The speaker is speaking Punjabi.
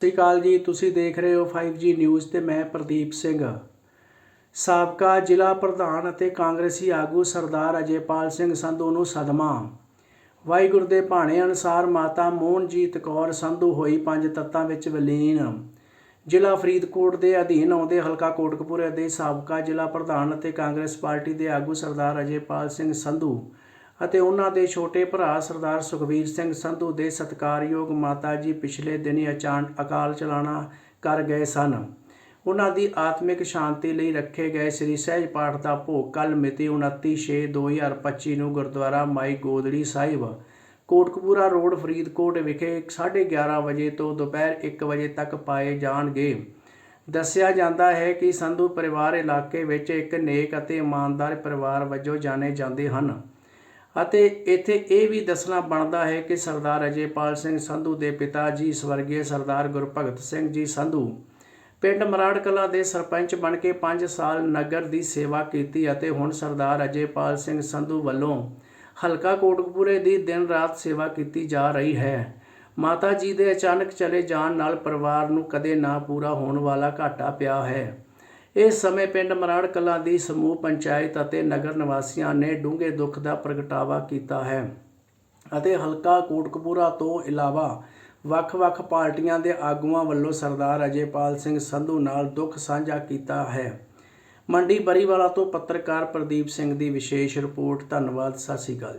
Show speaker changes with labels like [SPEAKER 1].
[SPEAKER 1] ਸਤਿ ਸ਼੍ਰੀ ਅਕਾਲ ਜੀ, ਤੁਸੀਂ ਦੇਖ ਰਹੇ ਹੋ 5G ਨਿਊਜ਼ ਤੇ ਮੈਂ ਪ੍ਰਦੀਪ ਸਿੰਘ। ਸਾਬਕਾ ਜ਼ਿਲ੍ਹਾ ਪ੍ਰਧਾਨ ਅਤੇ ਕਾਂਗਰਸੀ ਆਗੂ ਸਰਦਾਰ ਅਜੇਪਾਲ ਸਿੰਘ ਸੰਧੂ ਨੂੰ ਸਦਮਾ। ਵਾਹਿਗੁਰੂ ਦੇ ਭਾਣੇ ਅਨੁਸਾਰ ਮਾਤਾ ਮੋਹਨਜੀਤ ਕੌਰ ਸੰਧੂ ਹੋਈ ਪੰਜ ਤੱਤਾਂ ਵਿੱਚ ਵਿਲੀਨ। ਜ਼ਿਲ੍ਹਾ ਫਰੀਦਕੋਟ ਦੇ ਅਧੀਨ ਆਉਂਦੇ ਹਲਕਾ ਕੋਟਕਪੂਰੇ ਦੇ ਸਾਬਕਾ ਜ਼ਿਲ੍ਹਾ ਪ੍ਰਧਾਨ ਅਤੇ ਕਾਂਗਰਸ ਪਾਰਟੀ ਦੇ ਆਗੂ ਸਰਦਾਰ ਅਜੇਪਾਲ ਸਿੰਘ ਸੰਧੂ ਅਤੇ ਉਹਨਾਂ ਦੇ ਛੋਟੇ ਭਰਾ ਸਰਦਾਰ ਸੁਖਬੀਰ ਸਿੰਘ ਸੰਧੂ ਦੇ ਸਤਿਕਾਰਯੋਗ ਮਾਤਾ ਜੀ ਪਿਛਲੇ ਦਿਨੀ ਅਚਾਨਕ ਅਕਾਲ ਚਲਾਣਾ ਕਰ ਗਏ ਸਨ। ਉਹਨਾਂ ਦੀ ਆਤਮਿਕ ਸ਼ਾਂਤੀ ਲਈ ਰੱਖੇ ਗਏ ਸ੍ਰੀ ਸਹਿਜ ਪਾਠ ਦਾ ਭੋਗ ਕੱਲ ਮਿਤੀ 29/6/2025 ਨੂੰ ਗੁਰਦੁਆਰਾ ਮਾਈ ਗੋਦੜੀ ਸਾਹਿਬ, ਕੋਟਕਪੂਰਾ ਰੋਡ, ਫਰੀਦਕੋਟ ਵਿਖੇ 11:30 ਵਜੇ ਤੋਂ ਦੁਪਹਿਰ 1 ਵਜੇ ਤੱਕ ਪਾਏ ਜਾਣਗੇ। ਦੱਸਿਆ ਜਾਂਦਾ ਹੈ ਕਿ ਸੰਧੂ ਪਰਿਵਾਰ ਇਲਾਕੇ ਵਿੱਚ ਇੱਕ ਨੇਕ ਅਤੇ ਇਮਾਨਦਾਰ ਪਰਿਵਾਰ ਵਜੋਂ ਜਾਣੇ ਜਾਂਦੇ ਹਨ। ਅਤੇ ਇੱਥੇ ਇਹ ਵੀ ਦੱਸਣਾ ਬਣਦਾ ਹੈ ਕਿ ਸਰਦਾਰ ਅਜੇਪਾਲ ਸਿੰਘ ਸੰਧੂ ਦੇ ਪਿਤਾ ਜੀ ਸਵਰਗੀ ਸਰਦਾਰ ਗੁਰਭਗਤ ਸਿੰਘ ਜੀ ਸੰਧੂ ਪਿੰਡ ਮਰਾੜ ਕਲਾਂ ਦੇ ਸਰਪੰਚ ਬਣ ਕੇ 5 ਸਾਲ ਨਗਰ ਦੀ ਸੇਵਾ ਕੀਤੀ ਅਤੇ ਹੁਣ ਸਰਦਾਰ ਅਜੇਪਾਲ ਸਿੰਘ ਸੰਧੂ ਵੱਲੋਂ ਹਲਕਾ ਕੋਟਕਪੂਰੇ ਦੀ ਦਿਨ ਰਾਤ ਸੇਵਾ ਕੀਤੀ ਜਾ ਰਹੀ ਹੈ। ਮਾਤਾ ਜੀ ਦੇ ਅਚਾਨਕ ਚਲੇ ਜਾਣ ਨਾਲ ਪਰਿਵਾਰ ਨੂੰ ਕਦੇ ਨਾ ਪੂਰਾ ਹੋਣ ਵਾਲਾ ਘਾਟਾ ਪਿਆ ਹੈ। ਇਸ ਸਮੇਂ ਪਿੰਡ ਮਰਾੜ ਕਲਾਂ ਦੀ ਸਮੂਹ ਪੰਚਾਇਤ ਅਤੇ ਨਗਰ ਨਿਵਾਸੀਆਂ ਨੇ ਡੂੰਘੇ ਦੁੱਖ ਦਾ ਪ੍ਰਗਟਾਵਾ ਕੀਤਾ ਹੈ ਅਤੇ ਹਲਕਾ ਕੋਟਕਪੂਰਾ ਤੋਂ ਇਲਾਵਾ ਵੱਖ-ਵੱਖ ਪਾਰਟੀਆਂ ਦੇ ਆਗੂਆਂ ਵੱਲੋਂ ਸਰਦਾਰ ਅਜੇਪਾਲ ਸਿੰਘ ਸੰਧੂ ਨਾਲ ਦੁੱਖ ਸਾਂਝਾ ਕੀਤਾ ਹੈ। ਮੰਡੀ ਬਰੀਵਾਲਾ ਤੋਂ ਪੱਤਰਕਾਰ ਪ੍ਰਦੀਪ ਸਿੰਘ ਦੀ ਵਿਸ਼ੇਸ਼ ਰਿਪੋਰਟ। ਧੰਨਵਾਦ, ਸਤਿ ਸ਼੍ਰੀ ਅਕਾਲ।